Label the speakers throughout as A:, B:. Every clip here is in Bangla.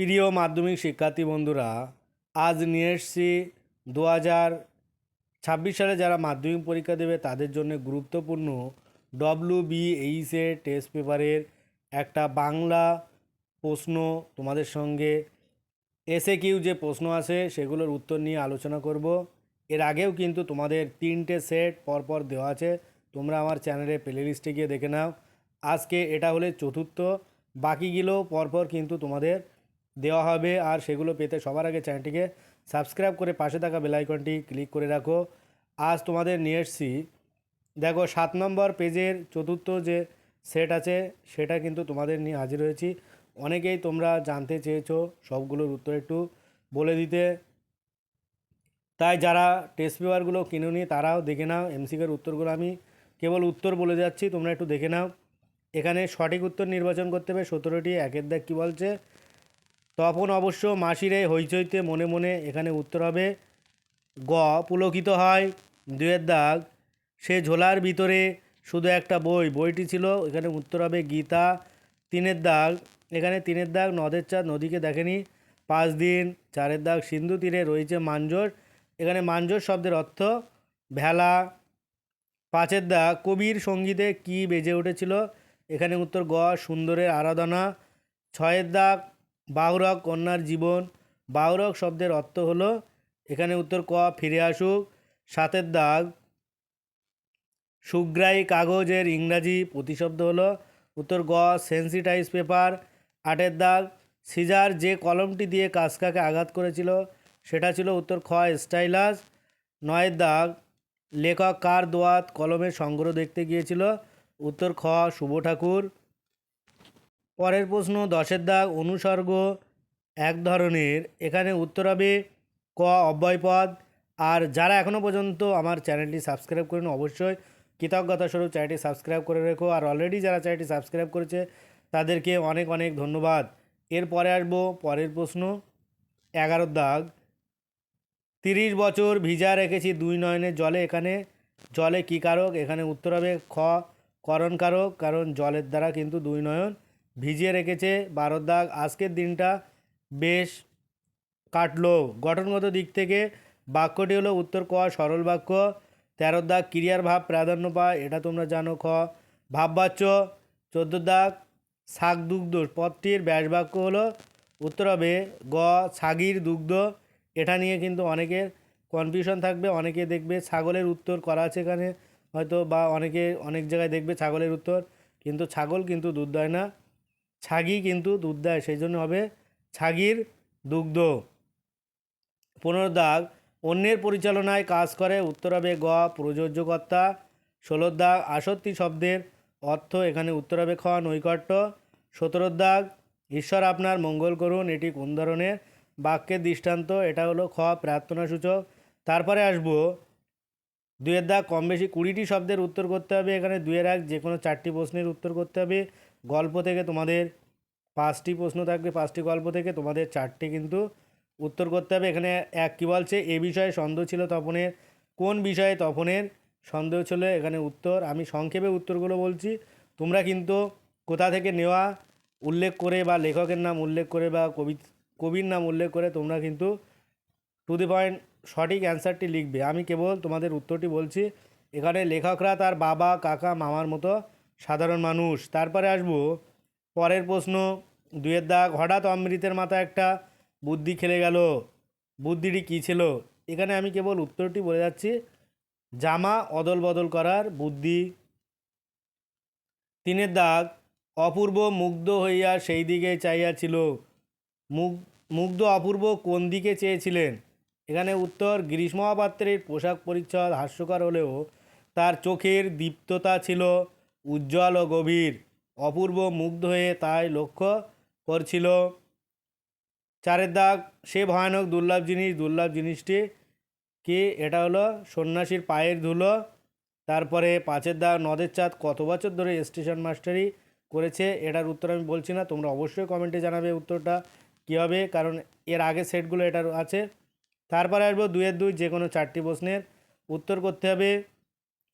A: প্রিয় মাধ্যমিক শিক্ষার্থী বন্ধুরা, আজ নিয়ে এসছি দু হাজার ছাব্বিশ সালে যারা মাধ্যমিক পরীক্ষা দেবে তাদের জন্য গুরুত্বপূর্ণ ডব্লু বি এইচের টেস্ট পেপারের একটা বাংলা প্রশ্ন তোমাদের সঙ্গে এসে কিউ যে প্রশ্ন আছে সেগুলোর উত্তর নিয়ে আলোচনা করব। এর আগেও কিন্তু তোমাদের তিনটে সেট পরপর দেওয়া আছে, তোমরা আমার চ্যানেলে প্লে লিস্টে গিয়ে দেখে নাও। আজকে এটা হলে চতুর্থ, বাকিগুলো পরপর কিন্তু তোমাদের দেওয়া হবে আর সেগুলো পেতে সবার আগে চ্যানেলটিকে সাবস্ক্রাইব করে পাশে থাকা বেলাইকনটি ক্লিক করে রাখো। আজ তোমাদের নিয়ে এসছি, দেখো সাত নম্বর পেজের চতুর্থ যে সেট আছে, সেটা কিন্তু তোমাদের নিয়ে হাজির হয়েছি। অনেকেই তোমরা জানতে চেয়েছো সবগুলোর উত্তর একটু বলে দিতে। তাই যারা টেস্ট পেপারগুলো কিনুনি, তারাও দেখে নাও এমসিকের উত্তরগুলো আমি কেবল উত্তর বলে যাচ্ছি, তোমরা একটু দেখে নাও। এখানে সঠিক উত্তর নির্বাচন করতে হবে, সতেরোটি একের দেখ কী বলছে। তখন অবশ্য মাসিরে হইচইতে মনে মনে এখানে উত্তর হবে, গ, পুলকিত হয়, দুয়ের দাগ, সে ঝোলার ভিতরে শুধু একটা বই, বইটি ছিল, এখানে উত্তর হবে গীতা, তিনের দাগ, এখানে তিনের দাগ, নদের চাঁদ নদীকে দেখেনি, পাঁচ দিন, চারের দাগ, সিন্ধু তীরে রয়েছে মাঞ্জর, এখানে মাঞ্জর শব্দের অর্থ ভেলা, পাঁচের দাগ, কবির সঙ্গীতে কি বেজে উঠেছিল, এখানে উত্তর গ, সুন্দরের আরাধনা, ছয়ের দাগ বাহুরক কন্যার জীবন। বাহুরক শব্দের অর্থ হলো, এখানে উত্তর ক, ফিরে আসুক। সাতের দাগ, সুগ্রাহী কাগজের ইংরাজি প্রতিশব্দ হলো, উত্তর গ সেন্সিটাইজ পেপার আটের দাগ, সিজার যে কলমটি দিয়ে কাসকাকে আঘাত করেছিল, সেটা ছিল উত্তর খ, স্টাইলাস। নয়ের দাগ, লেখক কার দোয়াত কলমের সংগ্রহ দেখতে গিয়েছিল, উত্তর খ, শুভ ঠাকুর। পরের প্রশ্ন, দশের দাগ, অনুসর্গ এক ধরনের। এখানে উত্তর হবে ক অব্যয়পদ আর যারা এখনও পর্যন্ত আমার চ্যানেলটি সাবস্ক্রাইব করেন, অবশ্যই কৃতজ্ঞতা স্বরূপ চ্যানেলটি সাবস্ক্রাইব করে রেখো। আর অলরেডি যারা চ্যানেলটি সাবস্ক্রাইব করেছে, তাদেরকে অনেক অনেক ধন্যবাদ। এরপরে আসব পরের প্রশ্ন এগারোর দাগ। তিরিশ বছর ভিজা রেখেছি দুই নয়নের জলে। এখানে জলে কী কারক? এখানে উত্তর হবে খ, করণ কারক। কারণ জলের দ্বারা কিন্তু দুই নয়ন ভিজিয়ে রেখেছে বারোর দাগ। আজকের দিনটা বেশ কাটলো। গঠনগত দিক থেকে বাক্যটি হলো উত্তর ক, সরল বাক্য। তেরোর দাগ, ক্রিয়ার ভাব, প্রাধান্য পায় এটা তোমরা জানো খ। ভাববাচ্য চোদ্দোর দাগ শাক দুগ্ধ পদটির ব্যাস বাক্য হলো উত্তর হবে গ ছাগির দুগ্ধ। এটা নিয়ে কিন্তু অনেকের কনফিউশন থাকবে, অনেকে দেখবে ছাগলের উত্তর করা আছে এখানে। হয়তো বা অনেকে অনেক জায়গায় দেখবে ছাগলের উত্তর, কিন্তু ছাগল কিন্তু দুধ দেয় না। ছাগি কিন্তু দুধ দেয়, সেই জন্য হবে ছাগির দুগ্ধ। পনেরো দাগ, অন্যের পরিচালনায় কাজ করে উত্তর হবে গ, প্রযোজ্যকর্তা। ষোলোর দাগ আসত্তি শব্দের অর্থ এখানে উত্তর হবে খ, নৈকট্য। সতেরোর দাগ, ঈশ্বর আপনার মঙ্গল করুন, এটি কোন ধরনের বাক্যের দৃষ্টান্ত? এটা হলো খ, প্রার্থনা সূচক। তারপরে আসব, দুয়ের দাগ কম বেশি কুড়িটি শব্দের উত্তর করতে হবে। এখানে দুয়ের এক যে কোনো চারটি প্রশ্নের উত্তর করতে হবে। গল্প থেকে তোমাদের পাঁচটি প্রশ্ন থাকবে, পাঁচটি গল্প থেকে তোমাদের চারটি কিন্তু উত্তর করতে হবে। এখানে এক কী বলছে? এ বিষয়ে সন্দেহ ছিল তপনের। কোন বিষয়ে তপনের সন্দেহ ছিল? এখানে উত্তর। আমি সংক্ষেপে উত্তরগুলো বলছি। তোমরা কিন্তু কোথা থেকে নেওয়া উল্লেখ করে বা লেখকের নাম উল্লেখ করে বা কবি, কবির নাম উল্লেখ করে তোমরা কিন্তু টু দি পয়েন্ট সঠিক অ্যান্সারটি লিখবে। আমি কেবল তোমাদের উত্তরটি বলছি। এখানে লেখকরা তার বাবা, কাকা, মামার মতো সাধারণ মানুষ। তারপরে আসব, পরের প্রশ্ন, দুয়ের দাগ, হঠাৎ অমৃতের মাথায় একটা বুদ্ধি খেলে গেল। বুদ্ধিটি কী ছিল? এখানে আমি কেবল উত্তরটি বলে যাচ্ছি। জামা অদল বদল করার বুদ্ধি। তিনের দাগ, অপূর্ব মুগ্ধ হইয়া সেই দিকে চাইয়াছিল মুগ, মুগ্ধ অপূর্ব কোন দিকে চেয়েছিলেন? এখানে উত্তর গ্রীষ্ম মহাপাত্রের পোশাক পরিচ্ছদ হাস্যকর হলেও তার চোখের দীপ্ততা ছিল। উজ্জ্বল ও গভীর, অপূর্ব মুগ্ধ হয়ে তাই লক্ষ্য করছিল। চারের দাগ, সে ভয়ানক দুর্লভ জিনিস, দুর্লভ জিনিসটি কি? এটা হলো সন্ন্যাসীর পায়ের ধুলো। তারপরে পাঁচের দাগ, নদের চাঁদ, কত বছর ধরে স্টেশন মাস্টারি করেছে? এটার উত্তর আমি বলছি না, তোমরা অবশ্যই কমেন্টে জানাবে উত্তরটা কী হবে, কারণ এর আগে সেটগুলো এটার আছে। তারপরে আসব দুয়ের দুই যে কোনো চারটি প্রশ্নের উত্তর করতে হবে।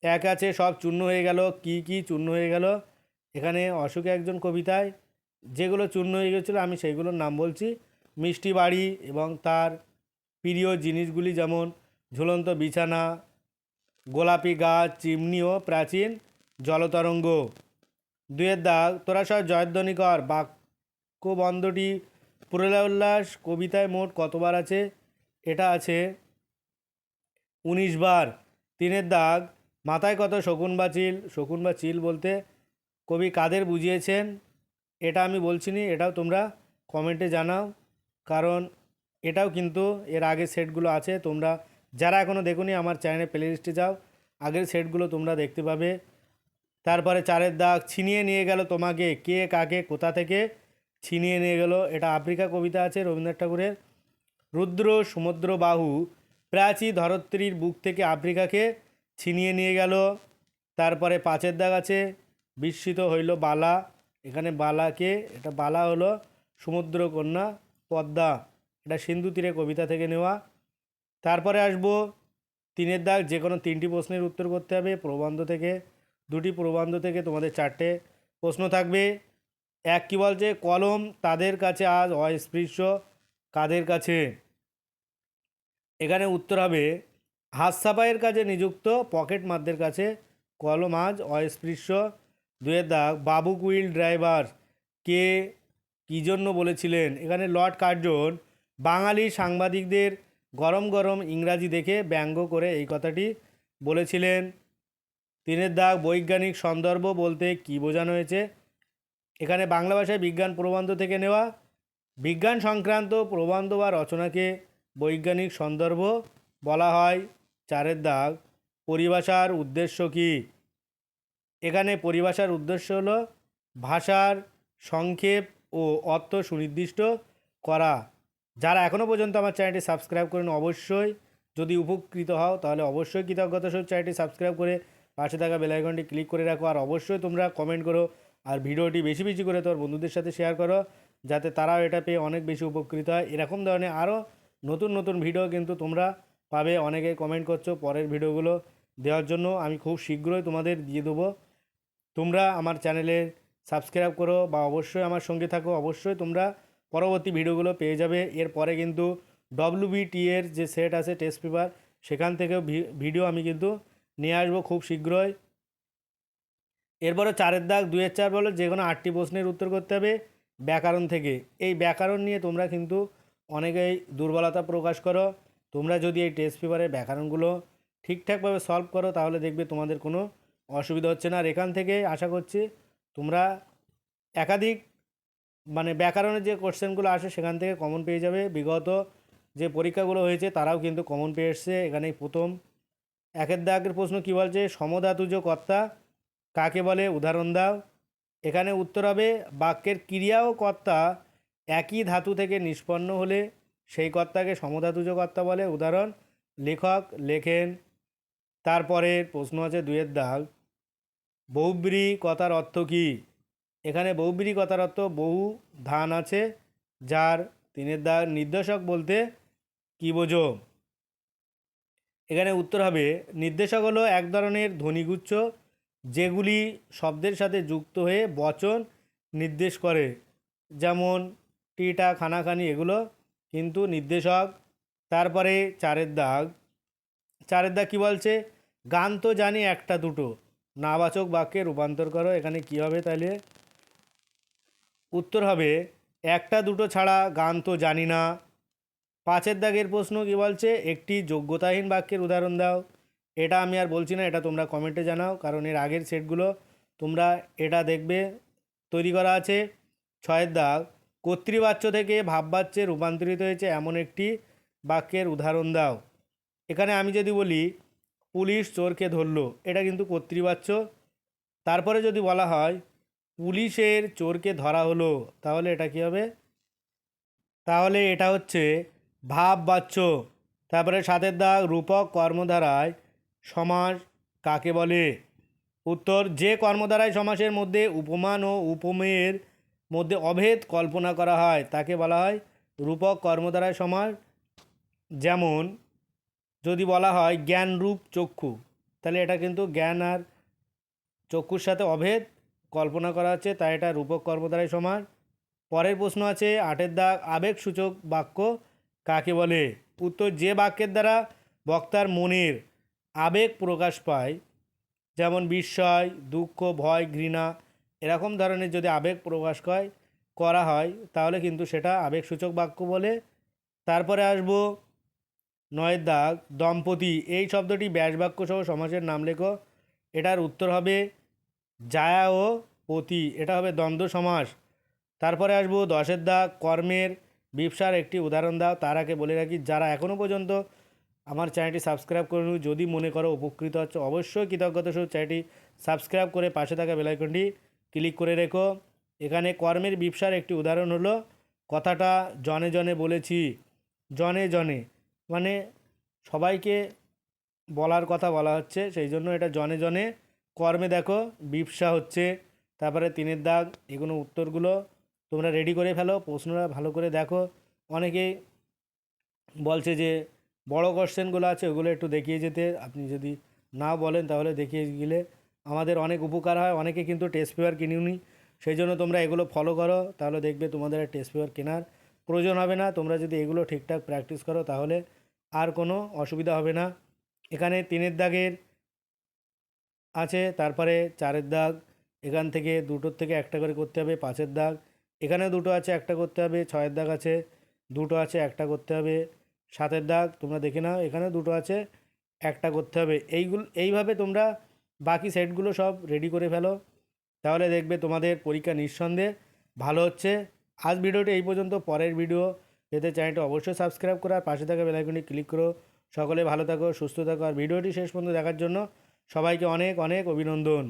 A: এক আছে, সব চূর্ণ হয়ে গেল। কি কি চূর্ণ হয়ে গেল? এখানে অশোকে একজন কবিতায়, যেগুলো চূর্ণ হয়ে গেছিল, আমি সেইগুলোর নাম বলছি। মিষ্টি বাড়ি এবং তার প্রিয় জিনিসগুলি যেমন ঝুলন্ত বিছানা, গোলাপি গাছ চিমনি ও প্রাচীন জলতরঙ্গ। দুয়ের দাগ তোরা সব জয়ধ্বনি কর বাক্যবন্ধটি পুরলা উল্লাস, কবিতায় মোট কতবার আছে? এটা আছে উনিশ বার। তিনের দাগ মাথায় কত শকুন বা চিল? শকুন বা চিল বলতে কবি কাদের বুঝিয়েছেন? এটা আমি বলছি নি এটাও তোমরা কমেন্টে জানাও। কারণ এটাও কিন্তু এর আগের সেটগুলো আছে, তোমরা যারা এখনও দেখোনি আমার চ্যানেলে প্লে লিস্টে যাও। আগের সেটগুলো তোমরা দেখতে পাবে। তারপরে চারের দাগ ছিনিয়ে নিয়ে গেল তোমাকে, কে, কাকে, কোথা থেকে ছিনিয়ে নিয়ে গেল? এটা আফ্রিকা কবিতা আছে রবীন্দ্রনাথ ঠাকুরের। রুদ্র, সমুদ্র, বাহু, প্রাচী, ধরত্রীর বুক থেকে আফ্রিকাকে ছিনিয়ে নিয়ে গেল। তারপরে পাঁচের দাগ আছে, বিস্মিত হইল বালা। এখানে বালাকে, এটা বালা হলো সমুদ্র কন্যা পদ্মা। এটা সিন্ধু তীরে কবিতা থেকে নেওয়া। তারপরে আসব, তিনের দাগ, যে কোনো তিনটি প্রশ্নের উত্তর করতে হবে প্রবন্ধ থেকে। দুটি প্রবন্ধ থেকে তোমাদের চারটে প্রশ্ন থাকবে। এক কী বলছে, কলম তাদের কাছে আজ অস্পৃশ্য, কাদের কাছে? এখানে উত্তর হবে হাত সাফাইয়ের কাজে নিযুক্ত পকেট মারদের কাছে কলম আজ অস্পৃশ্য। দুয়ের দাগ বাবু কুইল ড্রাইভার, কে কী জন্য বলেছিলেন? এখানে লর্ড কার্জন, বাঙালি সাংবাদিকদের গরম গরম ইংরাজি দেখে ব্যঙ্গ করে এই কথাটি বলেছিলেন। তিনের দাগ বৈজ্ঞানিক সন্দর্ভ বলতে কী বোঝানো হয়েছে? এখানে বাংলা ভাষায় বিজ্ঞান প্রবন্ধ থেকে নেওয়া। বিজ্ঞান সংক্রান্ত প্রবন্ধ বা রচনাকে বৈজ্ঞানিক সন্দর্ভ বলা হয়। চারের দাগ। পরিভাষার উদ্দেশ্য কী? এখানে পরিভাষার উদ্দেশ্য হলো ভাষার সংক্ষেপ ও অর্থ সুনির্দিষ্ট করা। যারা এখনও পর্যন্ত আমার চ্যানেলটি সাবস্ক্রাইব করেন অবশ্যই যদি উপকৃত হও, তাহলে অবশ্যই কৃতজ্ঞতা সহ চ্যানেলটি সাবস্ক্রাইব করে পাশে থাকা বেল আইকনটি ক্লিক করে রাখো। আর অবশ্যই তোমরা কমেন্ট করো আর ভিডিওটি বেশি বেশি করে তোমার বন্ধুদের সাথে শেয়ার করো, যাতে তারাও এটা পেয়ে অনেক বেশি উপকৃত হয়। এরকম ধরনের আরও নতুন নতুন ভিডিও কিন্তু তোমরা পাবে অনেকে কমেন্ট করছ পরের ভিডিওগুলো দেওয়ার জন্য। আমি খুব শীঘ্রই তোমাদের দিয়ে দেবো। তোমরা আমার চ্যানেলে সাবস্ক্রাইব করো বা অবশ্যই আমার সঙ্গে থাকো। অবশ্যই তোমরা পরবর্তী ভিডিওগুলো পেয়ে যাবে। এরপরে কিন্তু ডব্লিউবিটি এর যে সেট আছে টেস্ট পেপার সেখান থেকেও ভি- ভিডিও আমি কিন্তু নিয়ে আসব খুব শীঘ্রই। এরপরে চারের দাগ দুয়ের চার বলো, যে কোনো আটটি প্রশ্নের উত্তর করতে হবে ব্যাকরণ থেকে। এই ব্যাকরণ নিয়ে তোমরা কিন্তু অনেকেই দুর্বলতা প্রকাশ করো। তোমরা যদি এই টেস্ট পেপারের ব্যাকরণগুলো ঠিকঠাকভাবে সলভ করো, তাহলে দেখবে তোমাদের কোনো অসুবিধা হচ্ছে না। আর এখান থেকে আশা করছি তোমরা একাধিক মানে ব্যাকরণের যে কোশ্চেনগুলো আসে, সেখান থেকে কমন পেয়ে যাবে। বিগত যে পরীক্ষাগুলো হয়েছে, তারাও কিন্তু কমন পেয়ে এসছে। এখানেই প্রথম। একের দাগের প্রশ্ন কী বলছে? সমধাতুজ কর্তা, কাকে বলে? উদাহরণ দাও। এখানে উত্তর হবে, বাক্যের ক্রিয়া ও কর্তা একই ধাতু থেকে নিষ্পন্ন হলে সেই কর্তাকে সমধাতুজ কর্তা বলে উদাহরণ। লেখক লেখেন তারপরের প্রশ্ন আছে দুয়ের দাগ। বহুব্রী কথার অর্থ কী? এখানে বহুব্রী কথার অর্থ বহু ধান আছে, যার তিনের দাগ নির্দেশক বলতে কী বোঝো? এখানে উত্তর হবে, নির্দেশক হলো এক ধরনের ধ্বনিগুচ্ছ, যেগুলি শব্দের সাথে যুক্ত হয়ে বচন নির্দেশ করে। যেমন, টিটা, খানাখানি, এগুলো কিন্তু নির্দেশক, তারপরে চারের দাগ চারের দাগ কী বলছে? গান তো জানি একটা দুটো। নাবাচক বাক্যে রূপান্তর করো, এখানে কী হবে তাহলে উত্তর হবে, একটা দুটো ছাড়া গান তো জানি না। পাঁচের দাগের প্রশ্ন কী বলছে? একটি যোগ্যতাহীন বাক্যের উদাহরণ দাও। এটা আমি আর বলছি না, এটা তোমরা কমেন্টে জানাও, কারণ এর আগের সেটগুলো তোমরা এটা দেখবে, তৈরি করা আছে। ছয়ের দাগ কর্তৃবাচ্য থেকে ভাববাচ্যে রূপান্তরিত হয়েছে এমন একটি বাক্যের উদাহরণ দাও। এখানে আমি যদি বলি, পুলিশ চোরকে ধরলো। এটা কিন্তু কর্তৃবাচ্য। তারপরে যদি বলা হয়, পুলিশের চোরকে ধরা হলো। তাহলে এটা কী হবে? তাহলে এটা হচ্ছে ভাব বাচ্য তারপরে সাতের দাগ, রূপক কর্মধারায় সমাস কাকে বলে? উত্তর, যে কর্মধারায় সমাসের মধ্যে উপমান ও উপমেয়ের মধ্যে অভেদ কল্পনা করা হয়। তাকে বলা হয় রূপক কর্মধারায় সমাস যেমন যদি বলা হয় জ্ঞান রূপ চক্ষু, তাহলে এটা কিন্তু জ্ঞান আর চক্ষুর সাথে অভেদ কল্পনা করা হচ্ছে, তাই এটা রূপক কর্মধারায় সমাস পরের প্রশ্ন আছে, আটের দাগ আবেগসূচক বাক্য কাকে বলে? উত্তর, যে বাক্যের দ্বারা বক্তার মনের আবেগ প্রকাশ পায়, যেমন বিস্ময়, দুঃখ, ভয়, ঘৃণা এরকম ধরনের যদি আবেগ প্রকাশ হয় করা হয়, তাহলে কিন্তু সেটা আবেগসূচক বাক্য বলে। তারপরে আসব নয়ের দাগ, দম্পতি, এই শব্দটি ব্যাস বাক্য সহ সমাসের নাম লেখো। এটার উত্তর হবে জায়া ও পতি এটা হবে দ্বন্দ্ব সমাস। তারপরে আসব দশের দাগ, কর্মের ব্যবসার একটি উদাহরণ দাও, তার আগে বলে রাখি, যারা এখনও পর্যন্ত আমার চ্যানেলটি সাবস্ক্রাইব করুন, যদি মনে করো উপকৃত হচ্ছে, অবশ্যই কৃতজ্ঞতা সহ চ্যানেলটি সাবস্ক্রাইব করে পাশে থাকা বেলাইকনটি ক্লিক করে রেখো। এখানে কর্মের ব্যবসার একটি উদাহরণ হলো, কথাটা জনে জনে বলেছি, জনে জনে। মানে সবাইকে বলার কথা বলা হচ্ছে, সেই জন্য এটা জনে জনে। কর্মে দেখো, ব্যবসা হচ্ছে, তারপরে তিনের দাগ এগুলো উত্তরগুলো তোমরা রেডি করে ফেলো, প্রশ্নটা ভালো করে দেখো। অনেকেই বলছে যে, বড় কোশ্চেনগুলো আছে, ওগুলো একটু দেখিয়ে যেতে। আপনি যদি না বলেন, তাহলে দেখিয়ে গেলে আমাদের অনেক উপকার হয়, অনেকে কিন্তু টেস্ট পেপার কিনিনি। সেই জন্য তোমরা এগুলো ফলো করো, তাহলে দেখবে তোমাদের টেস্ট পেপার কেনার প্রয়োজন হবে না। তোমরা যদি এগুলো ঠিকঠাক প্র্যাকটিস করো, তাহলে আর কোনো অসুবিধা হবে না। এখানে তিনের দাগের আছে, তারপরে চারের দাগ, এখান থেকে দুটোর থেকে একটা করে করতে হবে, পাঁচের দাগ। এখানে দুটো আছে, একটা করতে হবে, ছয়ের দাগ আছে, দুটো আছে, একটা করতে হবে, সাতের দাগ, তোমরা দেখে নাও এখানে দুটো আছে, একটা করতে হবে। এইগুলো, এইভাবে তোমরা বাকি সেটগুলো সব রেডি করে ফেলো। তাহলে দেখবে তোমাদের পরীক্ষা নিঃসন্দেহে ভালো হচ্ছে। আজ ভিডিওটি এই পর্যন্ত। পরের ভিডিও পেতে চ্যানেলটি অবশ্যই সাবস্ক্রাইব করো আর পাশে থাকা বেলাইকনটি ক্লিক করো। সকলে ভালো থাকো, সুস্থ থাকো। আর ভিডিওটি শেষ পর্যন্ত দেখার জন্য সবাইকে অনেক অনেক অভিনন্দন।